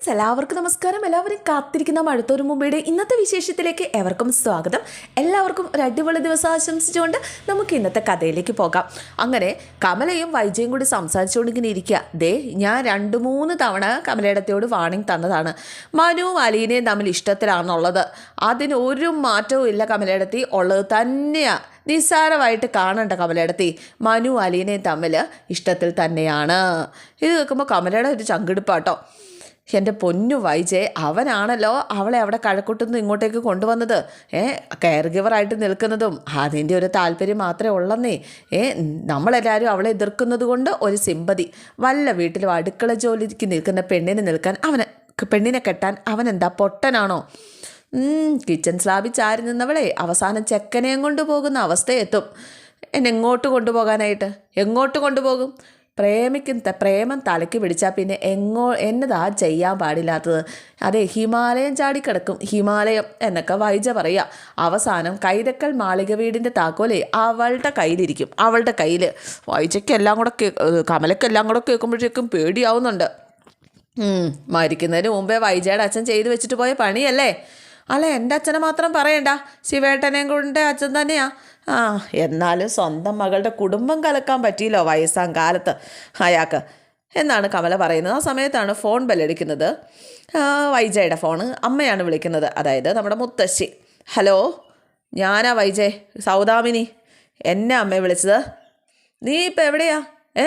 എല്ലാവർക്കും നമസ്കാരം. എല്ലാവരും കാത്തിരിക്കുന്ന മഴത്തോരു മുമ്പയുടെ ഇന്നത്തെ വിശേഷത്തിലേക്ക് എവർക്കും സ്വാഗതം. എല്ലാവർക്കും ഒരു അടിപൊളി ദിവസം ആശംസിച്ചുകൊണ്ട് നമുക്ക് ഇന്നത്തെ കഥയിലേക്ക് പോകാം. അങ്ങനെ കമലയും വൈജയും കൂടി സംസാരിച്ചുകൊണ്ട് ഇങ്ങനെ ഇരിക്കുക. ദേ ഞാൻ രണ്ട് മൂന്ന് തവണ കമലയിടത്തിയോട് വാണിംഗ് തന്നതാണ്. മനുവും അലീനയും തമ്മിൽ ഇഷ്ടത്തിലാണെന്നുള്ളത്. അതിന് ഒരു മാറ്റവും ഇല്ല കമലയിടത്തി ഉള്ളത് തന്നെയാണ് നിസ്സാരമായിട്ട് കാണണ്ട കമലയിടത്തി മനു അലീനയും തമ്മിൽ ഇഷ്ടത്തിൽ തന്നെയാണ്. ഇത് കേൾക്കുമ്പോൾ കമലയുടെ ഒരു ചങ്കിടിപ്പാട്ടോ. എന്റെ പൊന്നു വൈജെ അവനാണല്ലോ അവളെ അവിടെ കഴക്കൂട്ടുനിന്ന് ഇങ്ങോട്ടേക്ക് കൊണ്ടുവന്നത്. ഏ കെയർ ഗിവറായിട്ട് നിൽക്കുന്നതും അതിന്റെ ഒരു താല്പര്യം മാത്രമേ ഉള്ളന്നേ. ഏ നമ്മളെല്ലാവരും അവളെ എതിർക്കുന്നത് കൊണ്ട് ഒരു സിമ്പതി. വല്ല വീട്ടിലും അടുക്കള ജോലിക്ക് നിൽക്കുന്ന പെണ്ണിനെ നിൽക്കാൻ അവനെ പെണ്ണിനെ കെട്ടാൻ അവനെന്താ പൊട്ടനാണോ? കിച്ചൺ സ്ലാബിൽ ചാരി നിന്നവളെ അവസാനം ചെക്കനെയും കൊണ്ടുപോകുന്ന അവസ്ഥയെത്തും. എന്നെ എങ്ങോട്ട് കൊണ്ടുപോകാനായിട്ട്? എങ്ങോട്ട് കൊണ്ടുപോകും? പ്രേമിക്കുന്ന പ്രേമം തലയ്ക്ക് പിടിച്ചാൽ പിന്നെ എങ്ങോ എന്നതാ ചെയ്യാൻ പാടില്ലാത്തത്? അതെ ഹിമാലയം ചാടിക്കിടക്കും. ഹിമാലയം എന്നൊക്കെ വൈജ പറയുക അവസാനം കൈതക്കൽ മാളിക വീടിന്റെ താക്കോലേ അവളുടെ കയ്യിലിരിക്കും. അവളുടെ കയ്യിൽ വൈജയ്ക്കെല്ലാം കൂടെ കേ കമലക്കെല്ലാം കൂടെ കേൾക്കുമ്പോഴേക്കും പേടിയാവുന്നുണ്ട്. മരിക്കുന്നതിന് മുമ്പേ വൈജയുടെ അച്ഛൻ ചെയ്തു വെച്ചിട്ട് പോയ പണിയല്ലേ? അല്ല? എന്റെ അച്ഛനെ മാത്രം പറയണ്ട. ശിവേട്ടനെയും കൊണ്ട് അച്ഛൻ തന്നെയാ. ആ എന്നാലും സ്വന്തം മകളുടെ കുടുംബം കലക്കാൻ പറ്റിയില്ലോ വയസ്സാം കാലത്ത് അയാൾക്ക്. എന്നാണ് കമല പറയുന്നത്. ആ സമയത്താണ് ഫോൺ ബെല്ലടിക്കുന്നത്. വൈജയുടെ ഫോണ്. അമ്മയാണ് വിളിക്കുന്നത്. അതായത് നമ്മുടെ മുത്തശ്ശി. ഹലോ ഞാനാ വൈജയ് സൗദാമിനി. എന്നെ അമ്മയെ വിളിച്ചത്. നീ ഇപ്പം എവിടെയാ? ഏ?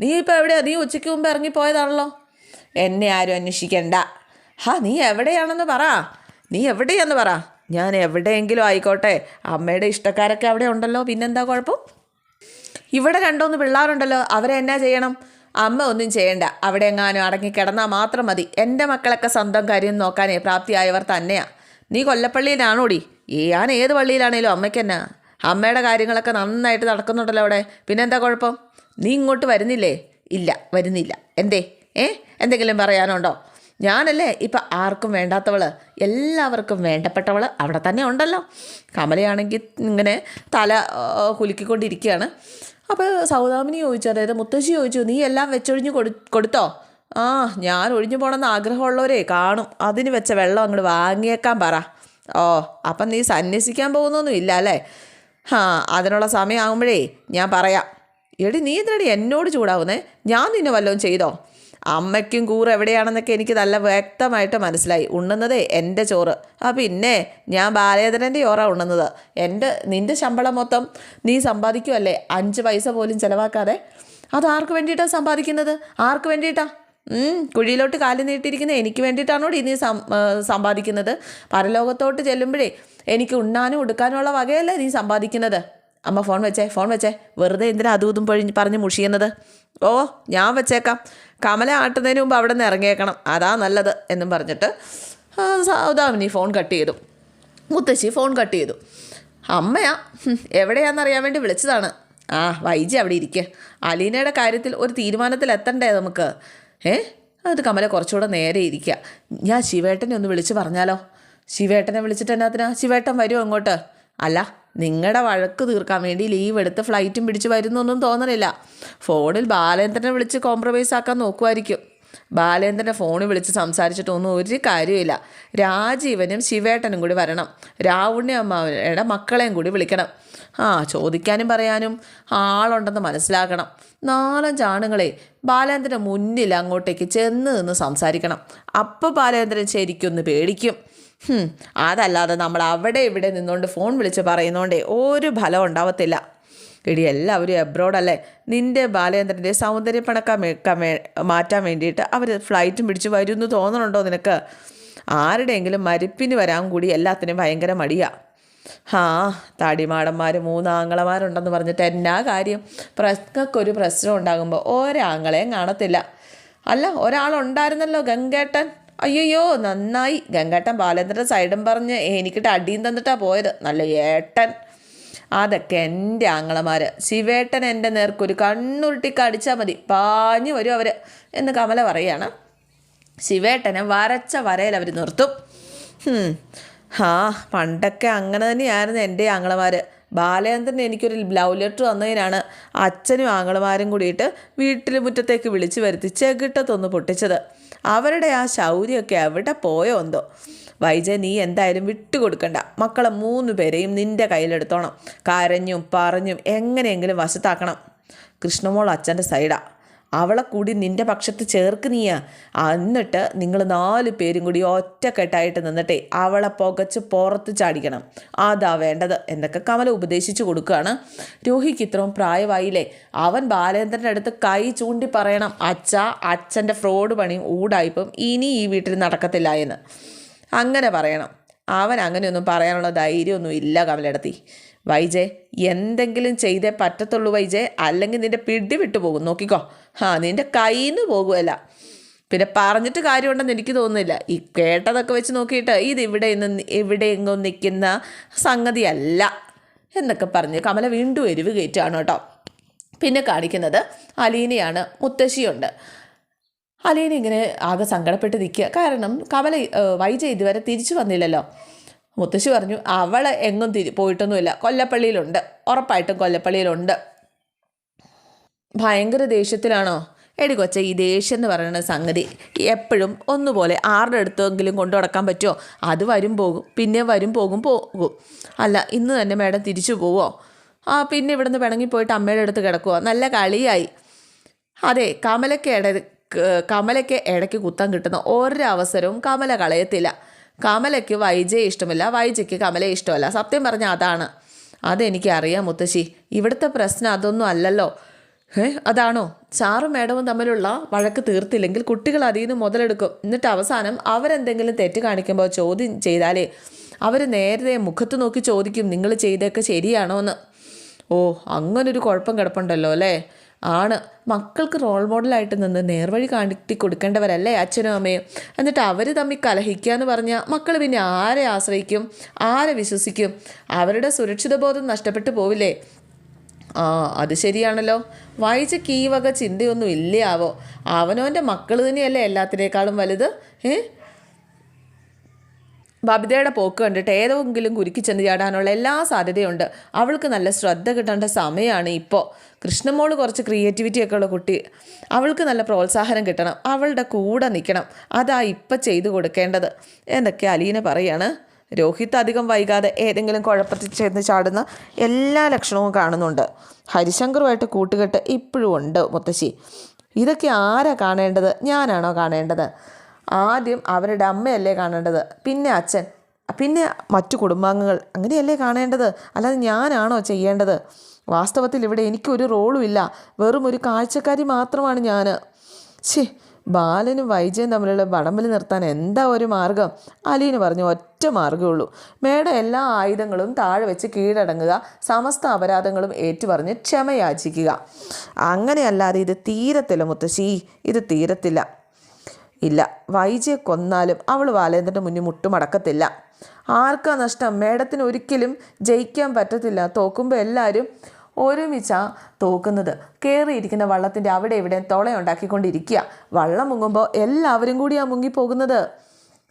നീ ഇപ്പം എവിടെയാ? നീ ഉച്ചയ്ക്ക് മുമ്പ് ഇറങ്ങിപ്പോയതാണല്ലോ എന്നെ ആരും അന്വേഷിക്കണ്ട. ഹാ നീ എവിടെയാണെന്ന് പറ. നീ എവിടെയെന്ന് പറ. ഞാൻ എവിടെയെങ്കിലും ആയിക്കോട്ടെ. അമ്മയുടെ ഇഷ്ടക്കാരൊക്കെ അവിടെ ഉണ്ടല്ലോ. പിന്നെന്താ കുഴപ്പം? ഇവിടെ രണ്ടോന്ന് പിള്ളേരുണ്ടല്ലോ. അവരെ എന്നാ ചെയ്യണം? അമ്മ ഒന്നും ചെയ്യണ്ട. അവിടെ എങ്ങാനും അടങ്ങി കിടന്നാൽ മാത്രം മതി. എന്റെ മക്കളൊക്കെ സ്വന്തം കാര്യം നോക്കാനേ പ്രാപ്തിയായവർ തന്നെയാ. നീ കൊല്ലപ്പള്ളിയിലാണോടി? ഈ ഞാൻ ഏത് പള്ളിയിലാണേലും അമ്മയ്ക്ക് എന്നാ? അമ്മയുടെ കാര്യങ്ങളൊക്കെ നന്നായിട്ട് നടക്കുന്നുണ്ടല്ലോ അവിടെ. പിന്നെന്താ കുഴപ്പം? നീ ഇങ്ങോട്ട് വരുന്നില്ലേ? ഇല്ല വരുന്നില്ല. എന്തേ? ഏ? എന്തെങ്കിലും പറയാനുണ്ടോ? ഞാനല്ലേ ഇപ്പം ആർക്കും വേണ്ടാത്തവൾ എല്ലാവർക്കും വേണ്ടപ്പെട്ടവൾ അവിടെ തന്നെ ഉണ്ടല്ലോ. കമലയാണെങ്കിൽ ഇങ്ങനെ തല കുലുക്കിക്കൊണ്ടിരിക്കുകയാണ്. അപ്പോൾ സൗദാമിനി ചോദിച്ചു അതായത് മുത്തശ്ശി ചോദിച്ചു നീ എല്ലാം വെച്ചൊഴിഞ്ഞ് കൊടു കൊടുത്തോ? ആ ഞാൻ ഒഴിഞ്ഞു പോകണമെന്ന് ആഗ്രഹമുള്ളവരെ കാണും. അതിന് വെച്ച വെള്ളം അങ്ങോട്ട് വാങ്ങിയേക്കാൻ പറ. ഓ അപ്പം നീ സന്യസിക്കാൻ പോകുന്നൊന്നും ഇല്ല അല്ലേ? ഹാ അതിനുള്ള സമയമാകുമ്പോഴേ ഞാൻ പറയാം. എടി നീ എന്തിനടി എന്നോട് ചൂടാവുന്നേ? ഞാൻ നിന്നെ വല്ലതും ചെയ്തോ? അമ്മയ്ക്കും കൂറ് എവിടെയാണെന്നൊക്കെ എനിക്ക് നല്ല വ്യക്തമായിട്ട് മനസ്സിലായി. ഉണ്ണുന്നതേ എന്റെ ചോറ്. ആ പിന്നെ ഞാൻ ബാലേന്ദ്രന്റെ ചോറാണ് ഉണ്ണുന്നത്. എന്റെ നിന്റെ ശമ്പളം മൊത്തം നീ സമ്പാദിക്കുമല്ലേ അഞ്ച് പൈസ പോലും ചിലവാക്കാതെ. അത് ആർക്ക് വേണ്ടിയിട്ടാണ് സമ്പാദിക്കുന്നത്? ആർക്ക് വേണ്ടിയിട്ടാണ് കുഴിയിലോട്ട് കാലി നീട്ടിയിരിക്കുന്ന എനിക്ക് വേണ്ടിയിട്ടാണോ നീ സമ്പാദിക്കുന്നത്? പരലോകത്തോട്ട് ചെല്ലുമ്പോഴേ എനിക്ക് ഉണ്ണാനും ഉടുക്കാനുമുള്ള വകയല്ലേ നീ സമ്പാദിക്കുന്നത്? അമ്മ ഫോൺ വെച്ചേ ഫോൺ വെച്ചേ. വെറുതെ എന്തിനാ അതും ഇതും പറഞ്ഞ് മുഷിയുന്നത്? ഓ ഞാൻ വെച്ചേക്കാം. കമല ആട്ടുന്നതിന് മുമ്പ് അവിടെ നിന്ന് ഇറങ്ങിയേക്കണം. അതാ നല്ലത് എന്നും പറഞ്ഞിട്ട് സൗദാമിനി ഫോൺ കട്ട് ചെയ്തു. മുത്തശ്ശി ഫോൺ കട്ട് ചെയ്തു. അമ്മയാ എവിടെയാണെന്നറിയാൻ വേണ്ടി വിളിച്ചതാണ്. ആ വൈജി അവിടെ ഇരിക്കുക അലീനയുടെ കാര്യത്തിൽ ഒരു തീരുമാനത്തിൽ എത്തണ്ടേ നമുക്ക്? ഏ? അത് കമല കുറച്ചുകൂടെ നേരെ ഇരിക്കുക ഞാൻ ശിവേട്ടനെ ഒന്ന് വിളിച്ച് പറഞ്ഞാലോ? ശിവേട്ടനെ വിളിച്ചിട്ട് എന്നാത്തിനാ ശിവേട്ടൻ വരുമോ അങ്ങോട്ട് അല്ല നിങ്ങളുടെ വഴക്ക് തീർക്കാൻ വേണ്ടി ലീവ് എടുത്ത് ഫ്ലൈറ്റും പിടിച്ച് വരുന്നൊന്നും തോന്നണില്ല. ഫോണിൽ ബാലേന്ദ്രനെ വിളിച്ച് കോംപ്രമൈസ് ആക്കാൻ നോക്കുമായിരിക്കും ബാലേന്ദ്രനെ ഫോണിൽ വിളിച്ച് സംസാരിച്ചിട്ടൊന്നും ഒരു കാര്യമില്ല രാജീവനും ശിവേട്ടനും കൂടി വരണം. രാവുണ്ണി അമ്മാവയുടെ മക്കളെയും കൂടി വിളിക്കണം. ആ ചോദിക്കാനും പറയാനും ആളുണ്ടെന്ന് മനസ്സിലാക്കണം. നാലഞ്ച് ആണുങ്ങളെ ബാലേന്ദ്രൻ മുന്നിൽ അങ്ങോട്ടേക്ക് ചെന്ന് നിന്ന് സംസാരിക്കണം. അപ്പോൾ ബാലേന്ദ്രൻ ശരിക്കൊന്ന് പേടിക്കും. അതല്ലാതെ നമ്മൾ അവിടെ ഇവിടെ നിന്നുകൊണ്ട് ഫോൺ വിളിച്ച് പറയുന്നോണ്ടേ ഒരു ഫലം ഉണ്ടാവത്തില്ല. എടി എല്ലാവരും എബ്രോഡല്ലേ നിന്റെ ബാലേന്ദ്രന്റെ സൗന്ദര്യപ്പണക്കം മാറ്റാൻ വേണ്ടിയിട്ട് അവർ ഫ്ലൈറ്റും പിടിച്ച് വരുമെന്ന് തോന്നണുണ്ടോ നിനക്ക്? ആരുടെയെങ്കിലും മരിപ്പിന് വരാൻ കൂടി എല്ലാത്തിനും ഭയങ്കര മടിയാ. ആ താടിമാടന്മാർ മൂന്നാങ്ങളമാരുണ്ടെന്ന് പറഞ്ഞിട്ട് എന്നാ കാര്യം? പ്രശ്നക്കൊരു പ്രശ്നം ഉണ്ടാകുമ്പോൾ ഒരാങ്ങളെയും കാണത്തില്ല. അല്ല ഒരാളുണ്ടായിരുന്നല്ലോ ഗംഗേട്ടൻ. അയ്യോ നന്നായി. ഗംഗേട്ടൻ ബാലേന്ദ്രന്റെ സൈഡും പറഞ്ഞ് എനിക്കിട്ട് അടിയും തന്നിട്ടാ പോയത്. നല്ല ഏട്ടൻ. അതൊക്കെ എന്റെ ആങ്ങളമാർ ശിവേട്ടൻ എന്റെ നേർക്കൊരു കണ്ണുരുട്ടിക്കടിച്ചാൽ മതി. പാഞ്ഞു വരും അവർ എന്ന് കമല പറയാണ്. ശിവേട്ടനെ വരച്ച വരയിൽ അവർ നിർത്തും. ആ പണ്ടൊക്കെ അങ്ങനെ തന്നെയായിരുന്നു എന്റെ ആങ്ങളമാർ ബാലചന്ദ്രൻ എനിക്കൊരു ലവ് ലെറ്റർ വന്നതിനാണ് അച്ഛനും ആങ്ങളമാരും കൂടിയിട്ട് വീട്ടിൽ മുറ്റത്തേക്ക് വിളിച്ചു വരുത്തി ചെകിട്ടത്തൊന്ന് പൊട്ടിച്ചത്. അവരുടെ ആ ശൗര്യമൊക്കെ എവിടെ പോയോ എന്തോ. വൈജ നീ എന്തായാലും വിട്ടുകൊടുക്കണ്ട. മക്കളെ മൂന്ന് പേരെയും നിന്റെ കയ്യിലെടുത്തോണം. കരഞ്ഞും പറഞ്ഞും എങ്ങനെയെങ്കിലും വശത്താക്കണം. കൃഷ്ണമോൾ അച്ഛന്റെ സൈഡാ. അവളെ കൂടി നിന്റെ പക്ഷത്ത് ചേർക്ക് നീയാ. എന്നിട്ട് നിങ്ങൾ നാല് പേരും കൂടി ഒറ്റക്കെട്ടായിട്ട് നിന്നിട്ടേ അവളെ പുകച്ച് പുറത്ത് ചാടിക്കണം. അതാ വേണ്ടത് എന്നൊക്കെ കമല ഉപദേശിച്ചു കൊടുക്കുകയാണ്. രോഹിക്ക് ഇത്രയും പ്രായമായില്ലേ? അവൻ ബാലേന്ദ്രന്റെ അടുത്ത് കൈ ചൂണ്ടി പറയണം അച്ഛ അച്ഛന്റെ ഫ്രോഡ് പണി ഊടായിപ്പം ഇനി ഈ വീട്ടിൽ നടക്കത്തില്ല എന്ന്. അങ്ങനെ പറയണം. അവൻ അങ്ങനെയൊന്നും പറയാനുള്ള ധൈര്യമൊന്നും ഇല്ല കമലെടുത്തി വൈജെ എന്തെങ്കിലും ചെയ്തേ പറ്റത്തുള്ളൂ വൈജെ. അല്ലെങ്കിൽ നിന്റെ പിടി വിട്ടു പോകും. നോക്കിക്കോ. ആ നിന്റെ കയ്യിൽ നിന്ന് പോകുമല്ല പിന്നെ പറഞ്ഞിട്ട് കാര്യമുണ്ടെന്ന് എനിക്ക് തോന്നുന്നില്ല. ഈ കേട്ടതൊക്കെ വെച്ച് നോക്കിയിട്ട് ഇത് ഇവിടെ നിന്ന് ഇവിടെ നിൽക്കുന്ന സംഗതിയല്ല എന്നൊക്കെ പറഞ്ഞ് കമല വീണ്ടും എരിവ് കയറ്റുകയാണ് കേട്ടോ. പിന്നെ കാണിക്കുന്നത് അലീനയാണ് മുത്തശ്ശിയുണ്ട്. അലീന ഇങ്ങനെ ആകെ സങ്കടപ്പെട്ട് നിൽക്കുക. കാരണം കമല വൈജ ഇതുവരെ തിരിച്ചു വന്നില്ലല്ലോ. മുത്തശ്ശി പറഞ്ഞു അവൾ എങ്ങും തിരി പോയിട്ടൊന്നുമില്ല. കൊല്ലപ്പള്ളിയിലുണ്ട്. ഉറപ്പായിട്ടും കൊല്ലപ്പള്ളിയിലുണ്ട്. ഭയങ്കര ദേഷ്യത്തിലാണോ? എടി കൊച്ച ഈ ദേഷ്യം എന്ന് പറയുന്ന സംഗതി എപ്പോഴും ഒന്നുപോലെ ആരുടെ അടുത്തെങ്കിലും കൊണ്ടു നടക്കാൻ പറ്റുമോ അത് വരും പോകും. പിന്നെ വരും പോകും പോകും. അല്ല ഇന്ന് തന്നെ മേഡം തിരിച്ചു പോവോ? ആ പിന്നെ ഇവിടുന്ന് പിണങ്ങി പോയിട്ട് അമ്മയുടെ അടുത്ത് കിടക്കുവോ? നല്ല കളിയായി. അതെ കമലയ്ക്ക് ഇട കമലയ്ക്ക് ഇടയ്ക്ക് കുത്താൻ കിട്ടുന്ന ഒരവസരവും കമല കളയത്തില്ല. കമലയ്ക്ക് വൈജയെ ഇഷ്ടമില്ല വൈജയ്ക്ക് കമലയെ ഇഷ്ടമല്ല. സത്യം പറഞ്ഞാൽ അതാണ്. അതെനിക്ക് അറിയാം മുത്തശ്ശി. ഇവിടുത്തെ പ്രശ്നം അതൊന്നും അല്ലല്ലോ. ഏ അതാണോ? സാറും മേഡവും തമ്മിലുള്ള വഴക്ക് തീർത്തില്ലെങ്കിൽ കുട്ടികൾ അതിൽ നിന്ന് മുതലെടുക്കും. എന്നിട്ട് അവസാനം അവരെന്തെങ്കിലും തെറ്റ് കാണിക്കുമ്പോൾ ചോദ്യം ചെയ്താലേ അവർ നേരത്തെ മുഖത്ത് നോക്കി ചോദിക്കും നിങ്ങൾ ചെയ്തൊക്കെ ശരിയാണോ എന്ന് ഓ അങ്ങനൊരു കുഴപ്പം കിടപ്പുണ്ടല്ലോ അല്ലേ? ആണ്. മക്കൾക്ക് റോൾ മോഡലായിട്ട് നിന്ന് നേർവഴി കാണിട്ടി കൊടുക്കേണ്ടവരല്ലേ അച്ഛനും അമ്മയും? എന്നിട്ട് അവർ തമ്മിൽ കലഹിക്കുക എന്ന് പറഞ്ഞാൽ മക്കൾ പിന്നെ ആരെ ആശ്രയിക്കും? ആരെ വിശ്വസിക്കും? അവരുടെ സുരക്ഷിത ബോധം നഷ്ടപ്പെട്ടു പോവില്ലേ? ആ അത് ശരിയാണല്ലോ. വായിച്ചക്ക് ഈ വക ചിന്തയൊന്നും ഇല്ലയാവോ അവനവന്റെ മക്കൾ തന്നെയല്ലേ എല്ലാത്തിനേക്കാളും വലുത്? ഏ? ബബിതയുടെ പോക്ക് കണ്ടിട്ട് ഏതെങ്കിലും കുരുക്കി ചെന്ന് ചാടാനുള്ള എല്ലാ സാധ്യതയുണ്ട്. അവൾക്ക് നല്ല ശ്രദ്ധ കിട്ടേണ്ട സമയമാണ് ഇപ്പോൾ കൃഷ്ണമോൾ കുറച്ച് ക്രിയേറ്റിവിറ്റി ഒക്കെ ഉള്ള കുട്ടി. അവൾക്ക് നല്ല പ്രോത്സാഹനം കിട്ടണം. അവളുടെ കൂടെ നിൽക്കണം. അതാ ഇപ്പം ചെയ്തു കൊടുക്കേണ്ടത്. എന്നൊക്കെ അലീന പറയാണ്? രോഹിത് അധികം വൈകാതെ ഏതെങ്കിലും കുഴപ്പത്തിൽ ചെന്ന് ചാടുന്ന എല്ലാ ലക്ഷണവും കാണുന്നുണ്ട്. ഹരിശങ്കറുമായിട്ട് കൂട്ടുകെട്ട് ഇപ്പോഴും ഉണ്ട് മുത്തശ്ശി. ഇതൊക്കെ ആരാ കാണേണ്ടത്? ഞാനാണോ കാണേണ്ടത്? ആദ്യം അവരുടെ അമ്മയല്ലേ കാണേണ്ടത്? പിന്നെ അച്ഛൻ. പിന്നെ മറ്റു കുടുംബാംഗങ്ങൾ. അങ്ങനെയല്ലേ കാണേണ്ടത്? അല്ലാതെ ഞാനാണോ ചെയ്യേണ്ടത്? വാസ്തവത്തിൽ ഇവിടെ എനിക്കൊരു റോളും ഇല്ല. വെറും ഒരു കാഴ്ചക്കാരി മാത്രമാണ് ഞാൻ ഛേ ബാലനും വൈജയും തമ്മിലുള്ള വടംവലി നിർത്താൻ എന്താ ഒരു മാർഗം? അലീന് പറഞ്ഞു ഒറ്റ മാർഗമേ ഉള്ളൂ. മേഡം എല്ലാ ആയുധങ്ങളും താഴെ വെച്ച് കീഴടങ്ങുക സമസ്ത അപരാധങ്ങളും ഏറ്റുപറഞ്ഞ് ക്ഷമയാചിക്കുക. അങ്ങനെയല്ലാതെ ഇത് തീരത്തില്ല മുത്തശ്ശി. ഇത് തീരത്തില്ല. ഇല്ല. വൈജയെ കൊന്നാലും അവൾ ബാലേന്ദ്രന്റെ മുന്നിൽ മുട്ടുമടക്കത്തില്ല. ആർക്കാ നഷ്ടം? മേഡത്തിന് ഒരിക്കലും ജയിക്കാൻ പറ്റത്തില്ല. തോക്കുമ്പോൾ എല്ലാവരും ഒരുമിച്ചാ തോക്കുന്നത്. കയറിയിരിക്കുന്ന വള്ളത്തിന്റെ അവിടെ ഇവിടെ തുളയുണ്ടാക്കിക്കൊണ്ടിരിക്കുക വള്ളം മുങ്ങുമ്പോൾ എല്ലാവരും കൂടിയാണ് മുങ്ങിപ്പോകുന്നത്.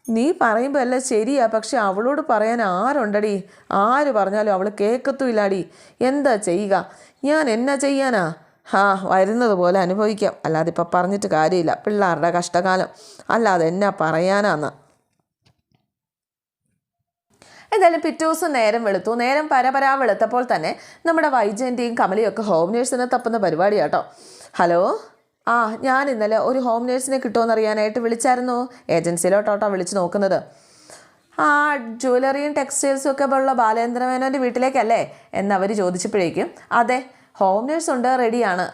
നീ പറയുമ്പോൾ എല്ലാം ശരിയാ. പക്ഷെ അവളോട് പറയാൻ ആരുണ്ടടി? ആര് പറഞ്ഞാലും അവൾ കേൾക്കത്തുമില്ലാടി എന്താ ചെയ്യുക? ഞാൻ എന്നാ ചെയ്യാനാ? ഹാ വരുന്നത് പോലെ അനുഭവിക്കാം. അല്ലാതെ ഇപ്പം പറഞ്ഞിട്ട് കാര്യമില്ല. പിള്ളേരുടെ കഷ്ടകാലം. അല്ലാതെ എന്നാ പറയാനാന്ന്. എന്തായാലും പിറ്റേ ദിവസം നേരം വെളുത്തു. നേരം പരപരാ വെളുത്തപ്പോൾ തന്നെ നമ്മുടെ വൈജയന്റെയും കമലിയും ഒക്കെ ഹോം നേഴ്സിനെ തപ്പുന്ന പരിപാടിയാട്ടോ. ഹലോ? ആ ഞാൻ ഇന്നലെ ഒരു ഹോം നേഴ്സിനെ കിട്ടുമോ അറിയാനായിട്ട് വിളിച്ചായിരുന്നു. ഏജൻസിയിലോട്ടോട്ടോ വിളിച്ച് നോക്കുന്നത്. ആ ജ്വല്ലറിയും ടെക്സ്റ്റൈൽസും ഒക്കെ ഉള്ള ബാലേന്ദ്രമേനോന്റെ വീട്ടിലേക്കല്ലേ? എന്നവർ ചോദിച്ചപ്പോഴേക്കും അതെ ഹോം നേഴ്സ് ഉണ്ട് റെഡിയാണ്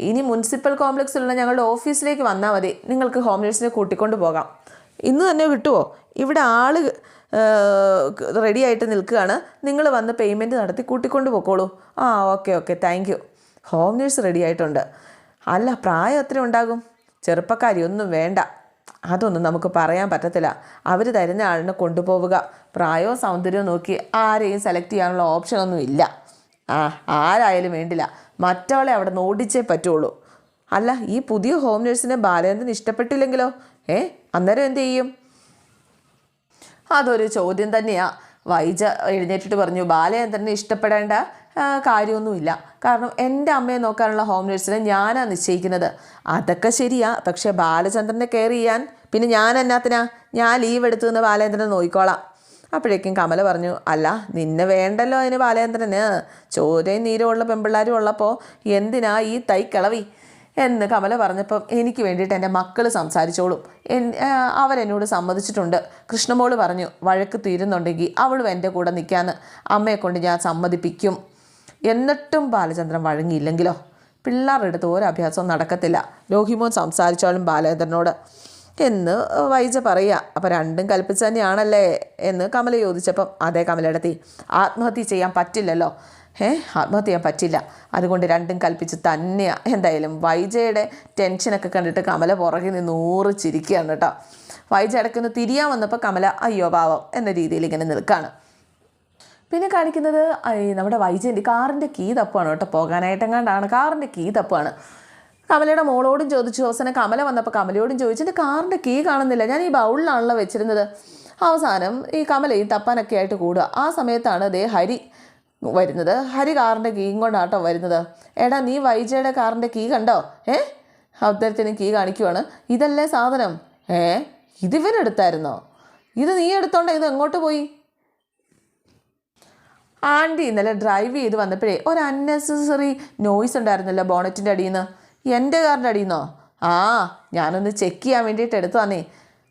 ഇനി മുനിസിപ്പൽ കോംപ്ലക്സിലുള്ള ഞങ്ങളുടെ ഓഫീസിലേക്ക് വന്നാൽ മതി. നിങ്ങൾക്ക് ഹോം നേഴ്സിനെ കൂട്ടിക്കൊണ്ട് പോകാം. ഇന്ന് തന്നെ കിട്ടുമോ ഇവിടെ ആൾ റെഡി ആയിട്ട് നിൽക്കുകയാണ്. നിങ്ങൾ വന്ന് പേയ്മെന്റ് നടത്തി കൂട്ടിക്കൊണ്ട് പോക്കോളൂ. ആ okay okay thank you home nurse ready ആയിട്ടുണ്ട്. അല്ല പ്രായം എത്ര ഉണ്ടാകും? ചെറുപ്പക്കാരി ഒന്നും വേണ്ട. അതൊന്നും നമുക്ക് പറയാൻ പറ്റത്തില്ല. അവർ തരുന്ന ആളിനെ കൊണ്ടുപോവുക. പ്രായവും സൗന്ദര്യവും നോക്കി ആരെയും സെലക്ട് ചെയ്യാനുള്ള ഓപ്ഷനൊന്നും ഇല്ല. ആ ആരായാലും വേണ്ടില്ല. മറ്റവളെ അവിടെ നിന്ന് ഓടിച്ചേ പറ്റുള്ളൂ. അല്ല ഈ പുതിയ ഹോം നേഴ്സിനെ ബാലചന്ദ്രൻ ഇഷ്ടപ്പെട്ടില്ലെങ്കിലോ? ഏ അന്നേരം എന്ത് ചെയ്യും? അതൊരു ചോദ്യം തന്നെയാ. വൈജ എഴുന്നേറ്റിട്ട് പറഞ്ഞു ബാലചന്ദ്രനെ ഇഷ്ടപ്പെടേണ്ട കാര്യമൊന്നുമില്ല. കാരണം എന്റെ അമ്മയെ നോക്കാനുള്ള ഹോം നേഴ്സിനെ ഞാനാണ് നിശ്ചയിക്കുന്നത്. അതൊക്കെ ശരിയാ. പക്ഷേ ബാലചന്ദ്രനെ കെയർ ചെയ്യാൻ പിന്നെ ഞാൻ എന്നാത്തിനാ? ഞാൻ ലീവ് എടുത്തു നിന്ന് ബാലചന്ദ്രനെ നോക്കിക്കോളാം. അപ്പോഴേക്കും കമല പറഞ്ഞു അല്ല നിന്നെ വേണ്ടല്ലോ അതിന് ബാലേന്ദ്രന് ചോരയും നീരമുള്ള പെമ്പിള്ളാരും ഉള്ളപ്പോൾ എന്തിനാ ഈ തൈക്കളവി എന്ന് കമല പറഞ്ഞപ്പം എനിക്ക് വേണ്ടിയിട്ട് എന്റെ മക്കൾ സംസാരിച്ചോളും. അവരെന്നോട് സമ്മതിച്ചിട്ടുണ്ട്. കൃഷ്ണമോൾ പറഞ്ഞു വഴക്ക് തീരുന്നുണ്ടെങ്കിൽ അവളും എന്റെ കൂടെ നിൽക്കാന്ന് അമ്മയെ കൊണ്ട് ഞാൻ സമ്മതിപ്പിക്കും. എന്നിട്ടും ബാലചന്ദ്രൻ വഴങ്ങിയില്ലെങ്കിലോ? പിള്ളേരുടെ അടുത്ത് ഒരു അഭ്യാസവും നടക്കത്തില്ല. രോഹിമോൻ സംസാരിച്ചാലും ബാലേന്ദ്രനോട് എന്ന് വൈജ പറയുക. അപ്പം രണ്ടും കൽപ്പിച്ച് തന്നെയാണല്ലേ? എന്ന് കമല ചോദിച്ചപ്പം അതേ കമലടത്തി ആത്മഹത്യ ചെയ്യാൻ പറ്റില്ലല്ലോ. ഏ ആത്മഹത്യ ചെയ്യാൻ പറ്റില്ല. അതുകൊണ്ട് രണ്ടും കൽപ്പിച്ച് തന്നെയാണ് എന്തായാലും വൈജയുടെ ടെൻഷനൊക്കെ കണ്ടിട്ട് കമല പുറകിൽ നിന്ന് നൂറ് ചിരിക്കുകയാണ് കേട്ടോ. വൈജ ഇടയ്ക്കൊന്ന് തിരിയാൻ വന്നപ്പോൾ കമല അയ്യോ പാവം എന്ന രീതിയിൽ ഇങ്ങനെ നിൽക്കുകയാണ് പിന്നെ കാണിക്കുന്നത് നമ്മുടെ വൈജന്റെ കാറിന്റെ കീ തപ്പാണ് കേട്ടോ. പോകാനായിട്ടെങ്ങാണ്ടാണ്. കാറിന്റെ കീ തപ്പാണ് കമലയുടെ മോളോടും ചോദിച്ചു അവസാനം കമല വന്നപ്പോൾ കമലയോടും ചോദിച്ചു എന്റെ കാറിന്റെ കീ കാണുന്നില്ല ഞാൻ ഈ ബൗളിലാണല്ലോ വെച്ചിരുന്നത്. അവസാനം ഈ കമലയും തപ്പാനൊക്കെ ആയിട്ട് കൂടുക. ആ സമയത്താണ് ദേ ഹരി വരുന്നത്. ഹരി കാറിന്റെ കീയും കൊണ്ടാട്ടോ വരുന്നത്. എടാ നീ വൈജയുടെ കാറിന്റെ കീ കണ്ടോ? ഏ? അവതരത്തിന് കീ കാണിക്കുവാണ്. ഇതല്ലേ സാധനം? ഏ? ഇതിവനെടുത്തായിരുന്നോ ഇത് നീ എടുത്തോണ്ട ഇത് എങ്ങോട്ട് പോയി? ആന്റി ഇന്നലെ ഡ്രൈവ് ചെയ്ത് വന്നപ്പോഴേ ഒരു അൺനെസസറി നോയ്സ് ഉണ്ടായിരുന്നല്ലോ ബോണറ്റിന്റെ അടിയിൽ നിന്ന് എന്റെ കാറിന്റെ അടിയിൽ നിന്നോ ആ ഞാനൊന്ന് ചെക്ക് ചെയ്യാൻ വേണ്ടിയിട്ട് എടുത്തു തന്നേ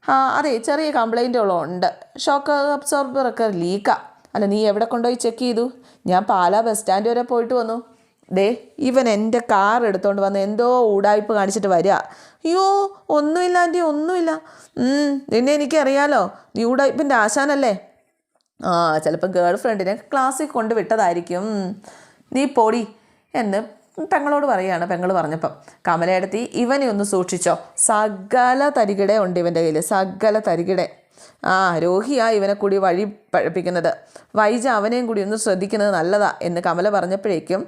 ആ അതെ ചെറിയ കംപ്ലൈന്റുകളും ഉണ്ട്. ഷോക്ക് അബ്സോർബറൊക്കെ ലീക്കാ അല്ല നീ എവിടെ കൊണ്ടുപോയി ചെക്ക് ചെയ്തു? ഞാൻ പാലാ ബസ് സ്റ്റാൻഡ് വരെ പോയിട്ട് വന്നു. ദേ ഇവൻ എന്റെ കാർ എടുത്തുകൊണ്ട് വന്ന് എന്തോ ഊടായ്പ് കാണിച്ചിട്ട് വരിക. അയ്യോ ഒന്നുമില്ല ആന്റി ഒന്നുമില്ല. നിന്നെ എനിക്കറിയാലോ. നീ ഊടായ്പിന്റെ ആശാനല്ലേ? ആ ചിലപ്പോൾ ഗേൾ ഫ്രണ്ടിനെ ക്ലാസ്സിൽ കൊണ്ട് വിട്ടതായിരിക്കും. നീ പോടി. എന്ന് പെങ്ങളോട് പറയുകയാണ് പെങ്ങൾ പറഞ്ഞപ്പം. കമലയെടുത്തി ഇവനെ ഒന്ന് സൂക്ഷിച്ചോ. സകല തരികിട ഉണ്ട് ഇവന്റെ കയ്യിൽ സകല തരികിട. ആ രോഹിയാ ഇവനെ കൂടി വഴി പഴപ്പിക്കുന്നത്. വൈജ അവനെയും കൂടി ഒന്ന് ശ്രദ്ധിക്കുന്നത് നല്ലതാ. എന്ന് കമല പറഞ്ഞപ്പോഴേക്കും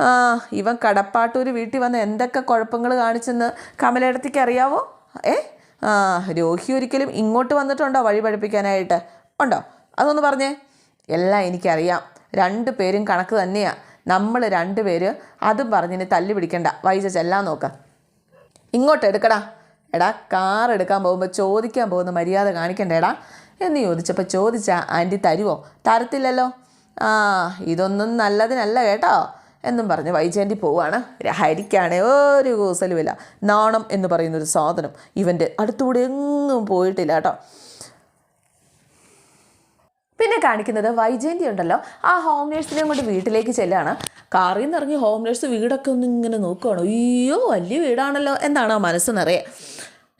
ആ ഇവൻ കടപ്പാട്ടൂർ വീട്ടിൽ വന്ന് എന്തൊക്കെ കുഴപ്പങ്ങൾ കാണിച്ചെന്ന് കമലയിടത്തേക്ക് അറിയാവോ? ഏ? ആ രോഹി ഒരിക്കലും ഇങ്ങോട്ട് വന്നിട്ടുണ്ടോ വഴി പഴപ്പിക്കാനായിട്ട്? ഉണ്ടോ? അതൊന്ന് പറഞ്ഞേ. എല്ലാം എനിക്കറിയാം. രണ്ട് പേരും കണക്ക് തന്നെയാണ് നമ്മൾ രണ്ടുപേര് അതും പറഞ്ഞിന് തല്ലി പിടിക്കണ്ട. വൈജ ചെല്ലാൻ നോക്ക. ഇങ്ങോട്ട് എടുക്കടാ. എടാ കാർ എടുക്കാൻ പോകുമ്പോൾ ചോദിക്കാൻ പോകുന്ന മര്യാദ കാണിക്കണ്ടേടാ എന്ന് ചോദിച്ചപ്പോൾ ചോദിച്ച ആന്റി തരുമോ തരത്തില്ലല്ലോ. ആ ഇതൊന്നും നല്ലതിനല്ല കേട്ടോ എന്നും പറഞ്ഞ് വൈജയന്തി പോവാണ്. ഹരിക്കാണേ ഒരു കൂസലുമില്ല നാണം എന്ന് പറയുന്നൊരു സാധനം ഇവന്റെ അടുത്തൂടെ എങ്ങും പോയിട്ടില്ല കേട്ടോ. പിന്നെ കാണിക്കുന്നത് വൈജയന്തി ഉണ്ടല്ലോ. ആ ഹോം നേഴ്സിനെയും കൊണ്ട് വീട്ടിലേക്ക് ചെല്ലാണ്. കാറിൽ നിന്ന് ഇറങ്ങി ഹോം നേഴ്സ് വീടൊക്കെ ഒന്ന് ഇങ്ങനെ നോക്കുകയാണ് അയ്യോ വലിയ വീടാണല്ലോ എന്താണ് മനസ്സ് നിറയെ.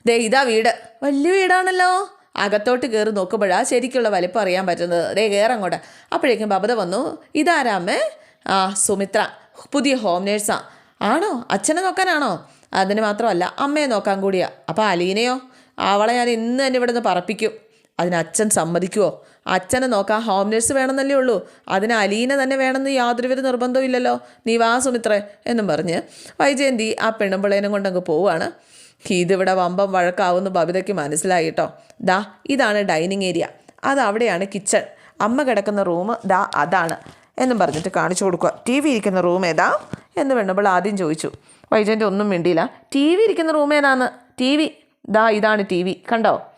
ദേ ഇതാ വീട്. വലിയ വീടാണല്ലോ. അകത്തോട്ട് കയറി നോക്കുമ്പോഴാണ് ശരിക്കുള്ള വലിപ്പം അറിയാൻ പറ്റുന്നത്. ദേ കയറങ്ങോട്ട് അപ്പോഴേക്കും ബബത വന്നു. ഇതാരാമേ ആ സുമിത്ര. പുതിയ ഹോം നേഴ്സാ ആണോ? അച്ഛനെ നോക്കാനാണോ? അതിന് മാത്രമല്ല അമ്മയെ നോക്കാൻ കൂടിയാ. അപ്പോൾ അലീനയോ? അവളെ ഞാൻ ഇന്ന് തന്നെ ഇവിടെ നിന്ന് പറപ്പിക്കും. അതിന് അച്ഛൻ സമ്മതിക്കുമോ അച്ഛനെ നോക്കാൻ ഹോം നേഴ്സ് വേണമെന്നല്ലേ ഉള്ളൂ. അതിന് അലീന തന്നെ വേണമെന്ന് യാതൊരുവിധ നിർബന്ധവും ഇല്ലല്ലോ. നീ വാ സുമിത്രേ എന്നും പറഞ്ഞ് വൈജയന്തി ആ പെണ്ണുമ്പിളേനും കൊണ്ടങ്ങ് പോവുകയാണ് ഇതിവിടെ വമ്പം വഴക്കാവുമെന്ന് ബബിതയ്ക്ക് മനസ്സിലായി കേട്ടോ ദാ ഇതാണ് ഡൈനിങ് ഏരിയ. അത് അവിടെയാണ് കിച്ചൺ. അമ്മ കിടക്കുന്ന റൂം ദാ അതാണ്. എന്നും പറഞ്ഞിട്ട് കാണിച്ചു കൊടുക്കുക. ടി വി ഇരിക്കുന്ന റൂം ഏതാ? എന്ന് പെണ്ണുമ്പോൾ ആദ്യം ചോദിച്ചു. വൈജയന്റെ ഒന്നും മിണ്ടിയില്ല. ടി വി ഇരിക്കുന്ന റൂം ഏതാന്ന്? T V. ദാ ഇതാണ് ടി വി. കണ്ടോ?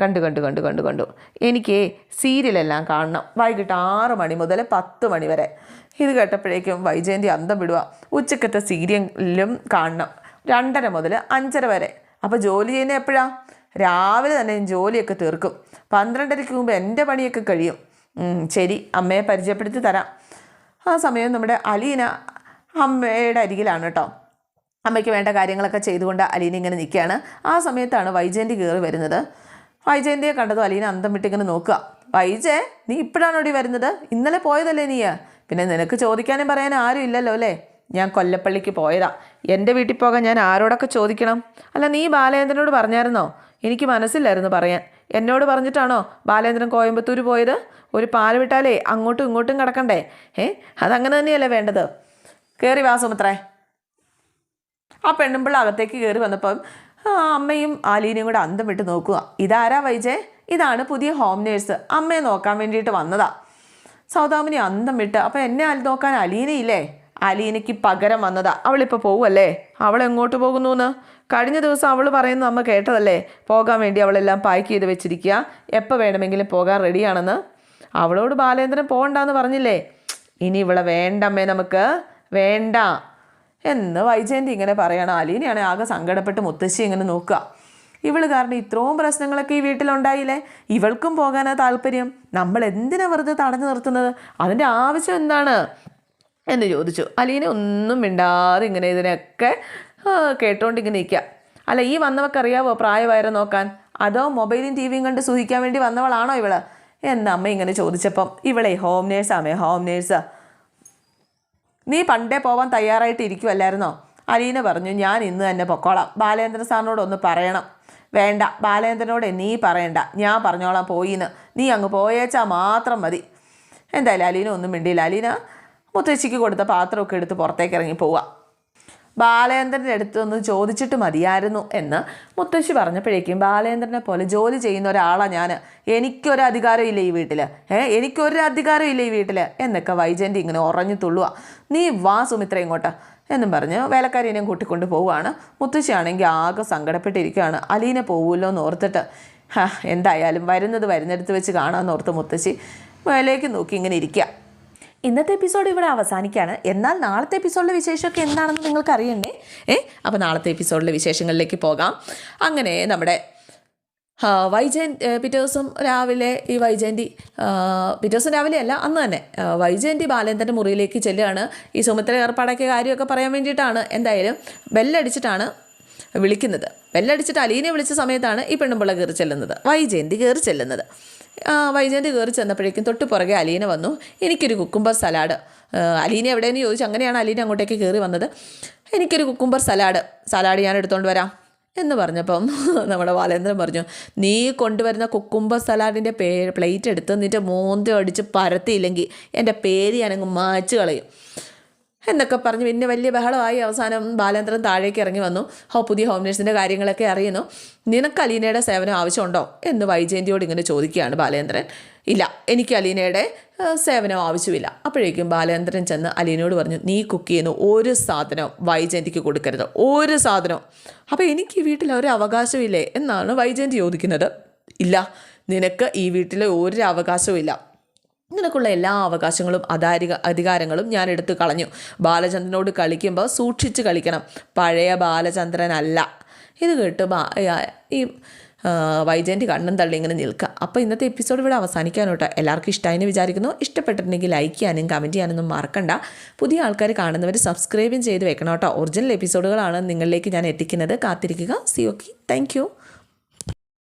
കണ്ടു കണ്ടു കണ്ടു കണ്ടു കണ്ടു. എനിക്ക് സീരിയലെല്ലാം കാണണം. വൈകിട്ട് ആറ് മണി മുതൽ പത്ത് മണി വരെ. ഇത് കേട്ടപ്പോഴേക്കും വൈജയന്തി അന്തം വിടുക. ഉച്ചക്കത്തെ സീരിയലും കാണണം. രണ്ടര മുതൽ അഞ്ചര വരെ. അപ്പോൾ ജോലി ചെയ്യുന്നത് എപ്പോഴാണ് രാവിലെ തന്നെ ജോലിയൊക്കെ തീർക്കും. പന്ത്രണ്ടരയ്ക്ക് മുമ്പ് എന്റെ പണിയൊക്കെ കഴിയും. ശരി അമ്മയെ പരിചയപ്പെടുത്തി തരാം. ആ സമയം നമ്മുടെ അലീന അമ്മയുടെ അരികിലാണ് കേട്ടോ. അമ്മയ്ക്ക് വേണ്ട കാര്യങ്ങളൊക്കെ ചെയ്തുകൊണ്ട് അലീന ഇങ്ങനെ നിൽക്കുകയാണ്. ആ സമയത്താണ് വൈജയന്തി കയറി വരുന്നത്. വൈജയന്തിയെ കണ്ടതും അലീന അന്തം വിട്ടിങ്ങനെ നോക്കുക. വൈജേ നീ ഇപ്പോഴാണോ ഇവിടെ വരുന്നത്? ഇന്നലെ പോയതല്ലേ നീ? പിന്നെ നിനക്ക് ചോദിക്കാനും പറയാനും ആരും ഇല്ലല്ലോ അല്ലേ? ഞാൻ കൊല്ലപ്പള്ളിക്ക് പോയതാ. എന്റെ വീട്ടിൽ പോകാൻ ഞാൻ ആരോടൊക്കെ ചോദിക്കണം? അല്ല നീ ബാലേന്ദ്രനോട് പറഞ്ഞായിരുന്നോ? എനിക്ക് മനസ്സിലായിരുന്നു പറയാൻ. എന്നോട് പറഞ്ഞിട്ടാണോ ബാലേന്ദ്രൻ കോയമ്പത്തൂർ പോയത്? ഒരു പാൽ വിട്ടാലേ അങ്ങോട്ടും ഇങ്ങോട്ടും കിടക്കണ്ടേ? ഏ അതങ്ങനെ തന്നെയല്ലേ വേണ്ടത്? കയറി വാ സുമിത്രേ. ആ പെണ്ണുമ്പിള്ള അകത്തേക്ക് കയറി വന്നപ്പം അമ്മയും ആലീനയും കൂടെ അന്തം വിട്ട് നോക്കുക. ഇതാരാ വൈജേ? ഇതാണ് പുതിയ ഹോം നേഴ്സ് അമ്മയെ നോക്കാൻ വേണ്ടിയിട്ട് വന്നതാ. സൗദാമിനി അന്തം വിട്ട് അപ്പം എന്നെ നോക്കാൻ? അലീനയില്ലേ? അലീനയ്ക്ക് പകരം വന്നതാ. അവളിപ്പോൾ പോവല്ലേ? അവൾ എങ്ങോട്ട് പോകുന്നു എന്ന് കഴിഞ്ഞ ദിവസം അവൾ പറയുന്നത് അമ്മ കേട്ടതല്ലേ? പോകാൻ വേണ്ടി അവളെല്ലാം പാക്ക് ചെയ്ത് വെച്ചിരിക്കുക. എപ്പോൾ വേണമെങ്കിലും പോകാൻ റെഡിയാണെന്ന് അവളോട് ബാലേന്ദ്രൻ പോകണ്ടെന്ന് പറഞ്ഞില്ലേ? ഇനി ഇവളെ വേണ്ടമ്മേ നമുക്ക് വേണ്ട. എന്ന് വൈജയന്തി ഇങ്ങനെ പറയണം. അലീനയാണ് ആകെ സങ്കടപ്പെട്ട് മുത്തശ്ശി ഇങ്ങനെ നോക്കുക. ഇവൾ കാരണം ഇത്രയും പ്രശ്നങ്ങളൊക്കെ ഈ വീട്ടിലുണ്ടായില്ലേ? ഇവൾക്കും പോകാനാ താല്പര്യം. നമ്മൾ എന്തിനാ വെറുതെ തടഞ്ഞു നിർത്തുന്നത്? അതിന്റെ ആവശ്യം എന്താണ്? എന്ന് ചോദിച്ചു. അലീന ഒന്നും മിണ്ടാതെ ഇങ്ങനെ ഇതിനൊക്കെ കേട്ടോണ്ട് ഇങ്ങനെ നിൽക്കുക അല്ല ഈ വന്നവക്കറിയാവോ പ്രായമായിരുന്നു നോക്കാൻ? അതോ മൊബൈലും ടി വിയും കണ്ട് സൂഹിക്കാൻ വേണ്ടി വന്നവളാണോ ഇവൾ? എന്ന് അമ്മ ഇങ്ങനെ ചോദിച്ചപ്പം ഇവളെ ഹോം നേഴ്സാമേ ഹോം നേഴ്സാ നീ പണ്ടേ പോവാൻ തയ്യാറായിട്ട് ഇരിക്കുമല്ലായിരുന്നോ അലീന പറഞ്ഞു ഞാൻ ഇന്ന് തന്നെ പൊക്കോളാം. ബാലേന്ദ്രൻ സാറിനോട് ഒന്ന് പറയണം. വേണ്ട ബാലേന്ദ്രനോട് നീ പറയണ്ട. ഞാൻ പറഞ്ഞോളാം പോയിന്ന്. നീ അങ്ങ് പോയേച്ചാൽ മാത്രം മതി. എന്തായാലും അലീന ഒന്നും മിണ്ടിയില്ല. അലീന മുത്തശ്ശിക്ക് കൊടുത്ത പാത്രമൊക്കെ എടുത്ത് പുറത്തേക്ക് ഇറങ്ങി പോവുക ബാലേന്ദ്രന്റെ അടുത്ത് ഒന്ന് ചോദിച്ചിട്ട് മതിയായിരുന്നു എന്ന് മുത്തശ്ശി പറഞ്ഞപ്പോഴേക്കും ബാലേന്ദ്രനെ പോലെ ജോലി ചെയ്യുന്ന ഒരാളാണ് ഞാൻ എനിക്കൊരു അധികാരം ഇല്ല ഈ വീട്ടിൽ ഏ എനിക്കൊരു അധികാരം ഇല്ല ഈ വീട്ടിൽ എന്നൊക്കെ വൈജയന്തി ഇങ്ങനെ ഉറഞ്ഞു തുള്ളുക നീ വാ സുമിത്ര ഇങ്ങോട്ട് എന്നും പറഞ്ഞ് വേലക്കാരിനെയും കൂട്ടിക്കൊണ്ട് പോവുകയാണ്. മുത്തശ്ശിയാണെങ്കിൽ ആകെ സങ്കടപ്പെട്ടിരിക്കുകയാണ്. അലീന പോവുമല്ലോ എന്ന് ഓർത്തിട്ട്. എന്തായാലും വരുന്നത് വരുന്നിടത്ത് വെച്ച് കാണാമെന്ന് ഓർത്ത് മുത്തശ്ശി മേലേക്ക് നോക്കി ഇങ്ങനെ ഇരിക്കുക ഇന്നത്തെ എപ്പിസോഡ് ഇവിടെ അവസാനിക്കുകയാണ്. എന്നാൽ നാളത്തെ എപ്പിസോഡിലെ വിശേഷമൊക്കെ എന്താണെന്ന് നിങ്ങൾക്ക് അറിയണ്ടേ ഏ അപ്പോൾ നാളത്തെ എപ്പിസോഡിലെ വിശേഷങ്ങളിലേക്ക് പോകാം. അങ്ങനെ നമ്മുടെ വൈജയൻ പിറ്റേ ദിവസം രാവിലെ ഈ വൈജയന്തി പിറ്റേ ദിവസം രാവിലെ അല്ല അന്ന് തന്നെ വൈജയന്തി ബാലേന്ദ്രന്റെ മുറിയിലേക്ക് ചെല്ലുകയാണ്. ഈ സുമിത്ര ഏർപ്പാടൊക്കെ കാര്യമൊക്കെ പറയാൻ വേണ്ടിയിട്ടാണ്. എന്തായാലും ബെല്ലടിച്ചിട്ടാണ് വിളിക്കുന്നത്. ബെല്ലടിച്ചിട്ട് അലീനെ വിളിച്ച സമയത്താണ് ഈ പെണ്ണുമ്പിള്ള കയറി ചെല്ലുന്നത്. വൈജയന്തി കയറി ചെല്ലുന്നത്. ആ, വൈജയന്തി കയറി ചെന്നപ്പോഴേക്കും തൊട്ട് പുറകെ അലീന വന്നു. എനിക്കൊരു കുക്കുംബർ സലാഡ് അലീന എവിടെയെന്ന് ചോദിച്ചു. അങ്ങനെയാണ് അലീന അങ്ങോട്ടേക്ക് കയറി വന്നത്. എനിക്കൊരു കുക്കുംബർ സലാഡ് സലാഡ് ഞാൻ എടുത്തുകൊണ്ട് വരാം എന്ന് പറഞ്ഞപ്പം നമ്മുടെ ബാലേന്ദ്രൻ പറഞ്ഞു നീ കൊണ്ടുവരുന്ന കുക്കുംബർ സലാഡിന്റെ പേ പ്ലേറ്റ് എടുത്ത് നിന്റെ മോന്തി അടിച്ച് പരത്തിയില്ലെങ്കിൽ എന്റെ പേര് ഞാനങ്ങ് മായ്ച്ചു കളയും. എന്നൊക്കെ പറഞ്ഞ്. പിന്നെ വലിയ ബഹളമായി അവസാനം ബാലേന്ദ്രൻ താഴേക്ക് ഇറങ്ങി വന്നു. ഹോ പുതിയ ഹോം നേഴ്സിന്റെ കാര്യങ്ങളൊക്കെ അറിയുന്നു. നിനക്ക് അലീനയുടെ സേവനം ആവശ്യമുണ്ടോ? എന്ന് വൈജയന്തിയോട് ഇങ്ങനെ ചോദിക്കുകയാണ് ബാലേന്ദ്രൻ. ഇല്ല എനിക്ക് അലീനയുടെ സേവനം ആവശ്യമില്ല. അപ്പോഴേക്കും ബാലേന്ദ്രൻ ചെന്ന് അലീനയോട് പറഞ്ഞു നീ കുക്ക് ചെയ്യുന്ന ഒരു സാധനം വൈജയന്തിക്ക് കൊടുക്കരുത്. ഒരു സാധനം. അപ്പോൾ എനിക്ക് ഈ വീട്ടിൽ ഒരു അവകാശമില്ലേ? എന്നാണ് വൈജയന്തി ചോദിക്കുന്നത്. ഇല്ല നിനക്ക് ഈ വീട്ടിൽ ഒരു അവകാശവും ഇല്ല. നിനക്കുള്ള എല്ലാ അവകാശങ്ങളും അധാരിക അധികാരങ്ങളും ഞാൻ എടുത്തു കളഞ്ഞു. ബാലചന്ദ്രനോട് കളിക്കുമ്പോൾ സൂക്ഷിച്ച് കളിക്കണം. പഴയ ബാലചന്ദ്രനല്ല. ഇത് കേട്ട് ഈ വൈജയന്റെ കണ്ണും തള്ളി ഇങ്ങനെ നിൽക്കുക അപ്പോൾ ഇന്നത്തെ എപ്പിസോഡ് ഇവിടെ അവസാനിക്കാനോട്ടോ. എല്ലാവർക്കും ഇഷ്ടമായെന്ന് വിചാരിക്കുന്നു. ഇഷ്ടപ്പെട്ടിട്ടുണ്ടെങ്കിൽ ലൈക്ക് ചെയ്യാനും കമന്റ് ചെയ്യാനൊന്നും മറക്കണ്ട. പുതിയ ആൾക്കാർ കാണുന്നവർ സബ്സ്ക്രൈബും ചെയ്ത് വെക്കണം കേട്ടോ. ഒറിജിനൽ എപ്പിസോഡുകളാണ് നിങ്ങളിലേക്ക് ഞാൻ എത്തിക്കുന്നത്. കാത്തിരിക്കുക. C okay thank